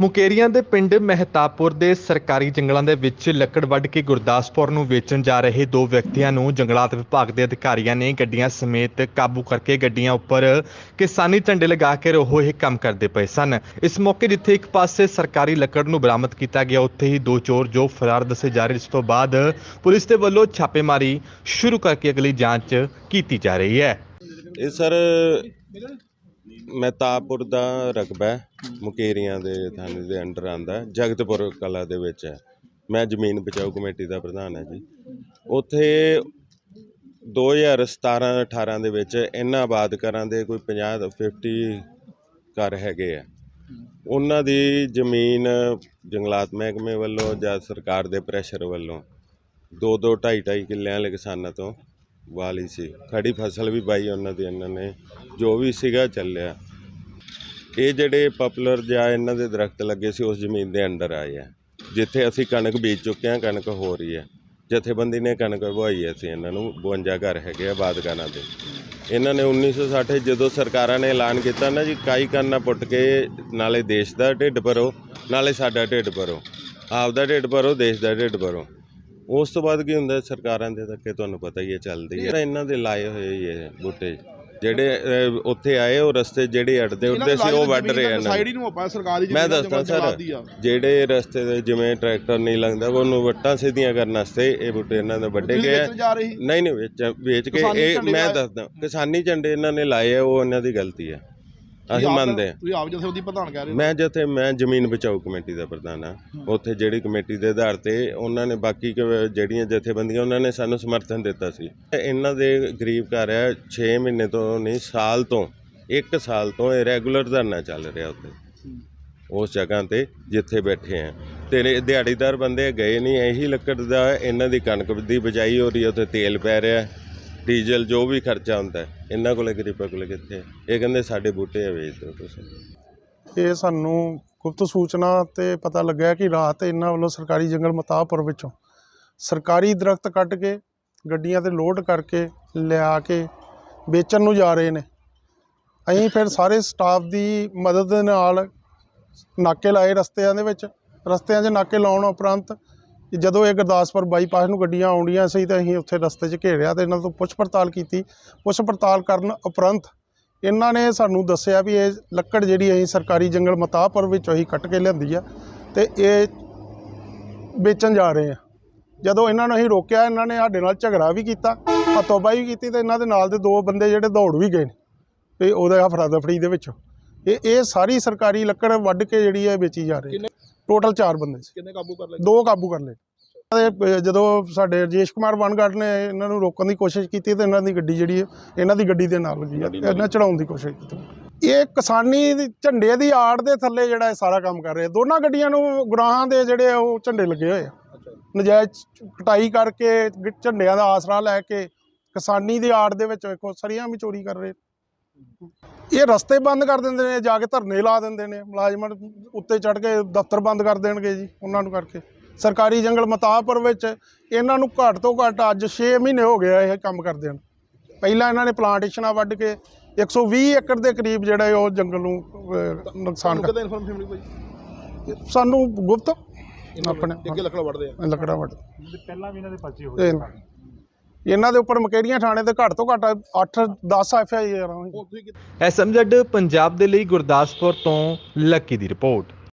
ਮੁਕੇਰੀਆਂ ਦੇ ਪਿੰਡ ਮਹਿਤਾਪੁਰ ਦੇ ਸਰਕਾਰੀ ਜੰਗਲਾਂ ਦੇ ਵਿੱਚ ਲੱਕੜ ਵੱਢ ਕੇ ਗੁਰਦਾਸਪੁਰ ਨੂੰ ਵੇਚਣ ਜਾ ਰਹੇ ਦੋ ਵਿਅਕਤੀਆਂ ਨੂੰ ਜੰਗਲਾਤ ਵਿਭਾਗ ਦੇ ਅਧਿਕਾਰੀਆਂ ਨੇ ਗੱਡੀਆਂ ਸਮੇਤ ਕਾਬੂ ਕਰਕੇ ਗੱਡੀਆਂ ਉੱਪਰ ਕਿਸਾਨੀ ਝੰਡੇ ਲਗਾ ਕੇ ਉਹ ਇਹ ਕੰਮ ਕਰਦੇ ਪਏ ਸਨ। ਇਸ ਮੌਕੇ ਜਿੱਥੇ ਇੱਕ ਪਾਸੇ ਸਰਕਾਰੀ ਲੱਕੜ ਨੂੰ ਬਰਾਮਦ ਕੀਤਾ ਗਿਆ, ਉੱਥੇ ਹੀ ਦੋ ਚੋਰ ਜੋ ਫਰਾਰ ਦੱਸੇ ਜਾ ਰਹੇ, ਜਿਸ ਤੋਂ ਬਾਅਦ ਪੁਲਿਸ ਦੇ ਵੱਲੋਂ ਛਾਪੇਮਾਰੀ ਸ਼ੁਰੂ ਕਰਕੇ ਅਗਲੀ ਜਾਂਚ ਕੀਤੀ ਜਾ ਰਹੀ ਹੈ। ਇਹ ਸਰ ਮਹਿਤਾਬਪੁਰ ਦਾ ਰਕਬਾ ਹੈ, ਮੁਕੇਰੀਆਂ ਦੇ ਥਾਣੇ ਦੇ ਅੰਡਰ ਆਂਦਾ ਜਗਤਪੁਰ ਕਲਾ ਦੇ ਵਿੱਚ ਹੈ। ਮੈਂ ਜ਼ਮੀਨ ਬਚਾਓ ਕਮੇਟੀ ਦਾ ਪ੍ਰਧਾਨ ਹੈ ਜੀ। ਉੱਥੇ 2017 18 ਦੇ ਵਿੱਚ ਇਹਨਾਂ ਆਬਾਦ ਆਬਾਦਕਾਰਾਂ ਦੇ ਕੋਈ 50 50 ਘਰ ਹੈਗੇ ਆ। ਉਹਨਾਂ ਦੀ ਜ਼ਮੀਨ ਜੰਗਲਾਤ ਮਹਿਕਮੇ ਵੱਲੋਂ ਜਾਂ ਸਰਕਾਰ ਦੇ ਪ੍ਰੈਸ਼ਰ ਵੱਲੋਂ ਦੋ ਦੋ ਢਾਈ ਢਾਈ ਕਿੱਲਿਆਂ ਵਾਲੇ ਕਿਸਾਨਾਂ ਤੋਂ ਵਾਲੀ ਸੀ। ਖੜੀ ਫਸਲ ਵੀ ਬਾਈ ਉਹਨਾਂ ਦੀ, ਇਹਨਾਂ ਨੇ ਜੋ ਵੀ ਸੀਗਾ ਚੱਲਿਆ। ਇਹ ਜਿਹੜੇ ਪਪੂਲਰ ਜਾਂ ਇਹਨਾਂ ਦੇ ਦਰਖਤ ਲੱਗੇ ਸੀ, ਉਸ ਜ਼ਮੀਨ ਦੇ ਅੰਡਰ ਆਏ ਆ। ਜਿੱਥੇ ਅਸੀਂ ਕਣਕ ਬੀਜ ਚੁੱਕੇ ਹਾਂ, ਕਣਕ ਹੋ ਰਹੀ ਹੈ। ਜਥੇਬੰਦੀ ਨੇ ਕਣਕ ਵਹਾਈ ਹੈ ਸੀ ਇਹਨਾਂ ਨੂੰ 52 ਘਰ ਹੈਗੇ ਆ ਬਾਦਗਾਨਾ ਦੇ। ਇਹਨਾਂ ਨੇ 1960 ਜਦੋਂ ਸਰਕਾਰਾਂ ਨੇ ਐਲਾਨ ਕੀਤਾ ਨਾ ਜੀ ਕਾਈ ਕਰਨਾ ਪੁੱਟ ਕੇ ਨਾਲੇ ਦੇਸ਼ ਦਾ ਢਿੱਡ ਭਰੋ, ਨਾਲੇ ਸਾਡਾ ਢਿੱਡ ਭਰੋ। ਆਪਦਾ ਢਿੱਡ ਭਰੋ, ਦੇਸ਼ ਦਾ ਢਿੱਡ ਭਰੋ। ਉਸ ਤੋਂ ਬਾਅਦ ਕੀ ਹੁੰਦਾ ਸਰਕਾਰਾਂ ਦੇ ਧੱਕੇ ਤੁਹਾਨੂੰ ਪਤਾ ਹੀ ਹੈ ਚੱਲਦੀ ਹੈ। ਇਹਨਾਂ ਦੇ ਲਾਏ ਹੋਏ ਹੀ ਇਹ ਬੂਟੇ ਜਿਹੜੇ ਅਹ, ਉੱਥੇ ਆਏ ਉਹ ਰਸਤੇ ਜਿਹੜੇ ਅੜਦੇ ਉੱਡਦੇ ਸੀ ਉਹ ਵੱਢ ਰਹੇ ਆ ਇਹਨਾਂ ਸਾਈਡ ਹੀ ਨੂੰ ਆਪਾਂ ਸਰਕਾਰੀ ਮੈਂ ਦੱਸਦਾ ਸਰ ਆ। ਜਿਹੜੇ ਰਸਤੇ ਦੇ ਜਿਵੇਂ ਟਰੈਕਟਰ ਨਹੀਂ ਲੰਘਦਾ ਉਹਨੂੰ ਵੱਟਾਂ ਸਿੱਧੀਆਂ ਕਰਨ ਵਾਸਤੇ ਇਹ ਬੂਟੇ ਇਹਨਾਂ ਦੇ ਵੱਡੇ ਤੁਸੀਂ ਗਏ ਆ। ਜਾ ਰਹੇ ਨਹੀਂ ਨਹੀਂ ਵੇਚ ਵੇਚ ਕੇ ਕਿਸਾਨੀ ਇਹ ਝੰਡੇ ਮੈਂ ਲਾਏ। ਦੱਸਦਾ ਕਿਸਾਨੀ ਝੰਡੇ ਇਹਨਾਂ ਨੇ ਲਾਏ ਆ ਉਹ ਇਹਨਾਂ ਦੀ ਗਲਤੀ ਹੈ ਅਸੀਂ ਆਪ- ਮੰਨਦੇ ਹਾਂ। ਤੁਸੀਂ ਆਪ ਜਥੇ ਉਹਦੀ ਪ੍ਰਧਾਨ ਕਹਿ ਰਹੇ ਹੋ। ਮੈਂ ਜਿੱਥੇ ਮੈਂ ਜ਼ਮੀਨ ਬਚਾਓ ਕਮੇਟੀ ਦਾ ਪ੍ਰਧਾਨ ਆ ਉੱਥੇ ਜਿਹੜੀ ਕਮੇਟੀ ਦੇ ਆਧਾਰ ਤੇ ਉਹਨਾਂ ਨੇ ਬਾਕੀ ਕ- ਜਿਹੜੀਆਂ ਜਥੇਬੰਦੀਆਂ ਉਹਨਾਂ ਨੇ ਸਾਨੂੰ ਸਮਰਥਨ ਦਿੱਤਾ ਸੀ। ਇਹਨਾਂ ਦੇ ਗਰੀਬ ਘਰ ਹੈ 6 ਮਹੀਨੇ ਤੋਂ ਨਹੀਂ ਸਾਲ ਤੋਂ 1 ਸਾਲ ਤੋਂ ਇਹ ਰੈਗੂਲਰ ਧਰਨਾ ਚੱਲ ਰਿਹਾ ਉੱਥੇ। ਉਸ ਜਗ੍ਹਾ ਤੇ ਜਿੱਥੇ ਬੈਠੇ ਆ ਤੇ ਇਹ ਦਿਹਾੜੀਦਾਰ ਬੰਦੇ ਗਏ ਨਹੀਂ ਇਹੀ ਲੱਕੜ ਦਾ ਇਹਨਾਂ ਦੀ ਕਣਕ ਦੀ ਬਜਾਈ ਹੋ ਰਹੀ ਹੈ ਉੱਥੇ ਤੇਲ ਪੈ ਰਿਹਾ। ਹੈ, ਡੀਜ਼ਲ ਜੋ ਵੀ ਖਰਚਾ ਹੁੰਦਾ ਹੈ, ਇਹਨਾਂ ਕੋਲੇ ਗਰੀਬਾਂ ਕੋਲੇ ਕਿੱਥੇ ਹੈ? ਇਹ ਕਹਿੰਦੇ ਸਾਡੇ ਬੂਟੇ ਆ ਵੇਚ ਦਿਓ ਤੁਸੀਂ ਇਹ ਸਾਨੂੰ ਗੁਪਤ ਸੂਚਨਾ ਤੇ ਪਤਾ ਲੱਗਿਆ ਕਿ ਰਾਤ ਇਹਨਾਂ ਵੱਲੋਂ ਸਰਕਾਰੀ ਜੰਗਲ ਮਤਾਪੁਰ ਵਿੱਚੋਂ ਸਰਕਾਰੀ ਦਰਖਤ ਕੱਟ ਕੇ ਗੱਡੀਆਂ ਤੇ ਲੋਡ ਕਰਕੇ ਲਿਆ ਕੇ ਵੇਚਣ ਨੂੰ ਜਾ ਰਹੇ ਨੇ। ਅਸੀਂ ਫਿਰ ਸਾਰੇ ਸਟਾਫ ਦੀ ਮਦਦ ਦੇ ਨਾਲ ਨਾਕੇ ਲਾਏ ਰਸਤਿਆਂ ਦੇ ਵਿੱਚ। ਰਸਤਿਆਂ 'ਚ ਨਾਕੇ ਲਾਉਣ ਉਪਰੰਤ ਜਦੋਂ ਇਹ ਗੁਰਦਾਸਪੁਰ ਬਾਈਪਾਸ ਨੂੰ ਗੱਡੀਆਂ ਆਉਂਦੀਆਂ ਸੀ ਤਾਂ ਅਸੀਂ ਉੱਥੇ ਰਸਤੇ 'ਚ ਘੇਰਿਆ ਤੇ ਇਹਨਾਂ ਤੋਂ ਪੁੱਛ ਪੜਤਾਲ ਕੀਤੀ। ਪੁੱਛ ਪੜਤਾਲ ਕਰਨ ਉਪਰੰਤ ਇਹਨਾਂ ਨੇ ਸਾਨੂੰ ਦੱਸਿਆ ਵੀ ਇਹ ਲੱਕੜ ਜਿਹੜੀ ਅਸੀਂ ਸਰਕਾਰੀ ਜੰਗਲ ਮਤਾਪੁਰ ਵਿੱਚੋਂ ਅਸੀਂ ਕੱਟ ਕੇ ਲਿਆਂਦੀ ਆ ਤੇ ਇਹ ਵੇਚਣ ਜਾ ਰਹੇ ਆ। ਜਦੋਂ ਇਹਨਾਂ ਨੂੰ ਅਸੀਂ ਰੋਕਿਆ, ਇਹਨਾਂ ਨੇ ਸਾਡੇ ਨਾਲ ਝਗੜਾ ਵੀ ਕੀਤਾ ਹੱਥੋਂਬਾਈ ਵੀ ਕੀਤੀ ਤੇ ਇਹਨਾਂ ਦੇ ਨਾਲ ਦੇ ਦੋ ਬੰਦੇ ਜਿਹੜੇ ਦੌੜ ਵੀ ਗਏ ਨੇ ਤੇ ਉਹਦੇ ਹਫੜਾ ਦਫੜੀ ਦੇ ਵਿੱਚੋਂ। ਇਹ ਇਹ ਸਾਰੀ ਸਰਕਾਰੀ ਲੱਕੜ ਵੱਢ ਕੇ ਜਿਹੜੀ ਹੈ ਵੇਚੀ ਜਾ ਰਹੀ ਹੈ। ਟੋਟਲ 4 ਬੰਦੇ ਸੀ। ਕਿੰਨੇ ਕਾਬੂ ਕਰ ਲਏ? ਦੋ ਕਾਬੂ ਕਰ ਲਏ। ਜਦੋਂ ਸਾਡੇ ਰਜੇਸ਼ ਕੁਮਾਰ ਵਨਗੜ ਨੇ ਇਹਨਾਂ ਨੂੰ ਰੋਕਣ ਦੀ ਕੋਸ਼ਿਸ਼ ਕੀਤੀ ਤੇ ਇਹਨਾਂ ਦੀ ਗੱਡੀ ਜਿਹੜੀ ਹੈ ਇਹਨਾਂ ਦੀ ਗੱਡੀ ਦੇ ਨਾਲ ਲੱਗੀ ਆ। ਇਹਨਾਂ ਚੜਾਉਣ ਦੀ ਕੋਸ਼ਿਸ਼ ਕੀਤੀ। ਇਹ ਕਿਸਾਨੀ ਝੰਡੇ ਦੀ ਆੜ ਦੇ ਥੱਲੇ ਜਿਹੜਾ ਇਹ ਸਾਰਾ ਕੰਮ ਕਰ ਰਹੇ। ਦੋਨਾਂ ਗੱਡੀਆਂ ਨੂੰ ਗੁਰਾਹਾਂ ਦੇ ਜਿਹੜੇ ਆ ਉਹ ਝੰਡੇ ਲੱਗੇ ਹੋਏ ਆ। ਨਜਾਇਜ਼ ਕਟਾਈ ਕਰਕੇ ਝੰਡਿਆਂ ਦਾ ਆਸਰਾ ਲੈ ਕੇ ਕਿਸਾਨੀ ਦੀ ਆੜ ਦੇ ਵਿੱਚ ਵੇਖੋ ਸਰੀਆਂ ਵੀ ਚੋਰੀ ਕਰ ਰਹੇ। ਇਹ ਰਸਤੇ ਬੰਦ ਕਰ ਦਿੰਦੇ ਨੇ ਜਾ ਕੇ ਧਰਨੇ ਲਾ ਦਿੰਦੇ ਨੇ ਮੁਲਾਜ਼ਮਾਂ ਉੱਤੇ ਚੜ ਕੇ ਦਫ਼ਤਰ ਬੰਦ ਕਰ ਦੇਣਗੇ ਜੀ ਉਹਨਾਂ ਨੂੰ ਕਰਕੇ। ਸਰਕਾਰੀ ਜੰਗਲ ਮਤਾਪੁਰ ਵਿੱਚ ਇਹਨਾਂ ਨੂੰ ਘੱਟ ਤੋਂ ਘੱਟ ਅੱਜ 6 ਮਹੀਨੇ ਹੋ ਗਏ ਇਹ ਕੰਮ ਕਰਦੇ ਹਨ। ਪਹਿਲਾਂ ਇਹਨਾਂ ਨੇ ਪਲਾਂਟੇਸ਼ਨਾਂ ਵੱਢ ਕੇ 120 ਏਕੜ ਦੇ ਕਰੀਬ ਜਿਹੜਾ ਉਹ ਜੰਗਲ ਨੂੰ ਨੁਕਸਾਨ ਕਰ ਸਾਨੂੰ ਗੁਪਤ ਆਪਣੇ ਲੱਕੜਾ ਵੱਢਦੇ ਆ। ਲੱਕੜਾ ਵੱਢ ਪਹਿਲਾਂ ਵੀ ਇਹਨਾਂ ਦੇ ਪਰਚੇ ਹੋਏ ਇਹਨਾਂ ਦੇ ਉੱਪਰ ਮਕੇਰੀਆਂ ਥਾਣੇ ਤੇ ਘੱਟ ਤੋਂ ਘੱਟ 8 10 ਐਫ ਆਈ ਆਰ ਉਹ ਤੁਸੀਂ ਕਿ- ਪੰਜਾਬ ਦੇ ਲਈ ਗੁਰਦਾਸਪੁਰ ਤੋਂ ਲੱਕੀ ਦੀ ਰਿਪੋਰਟ।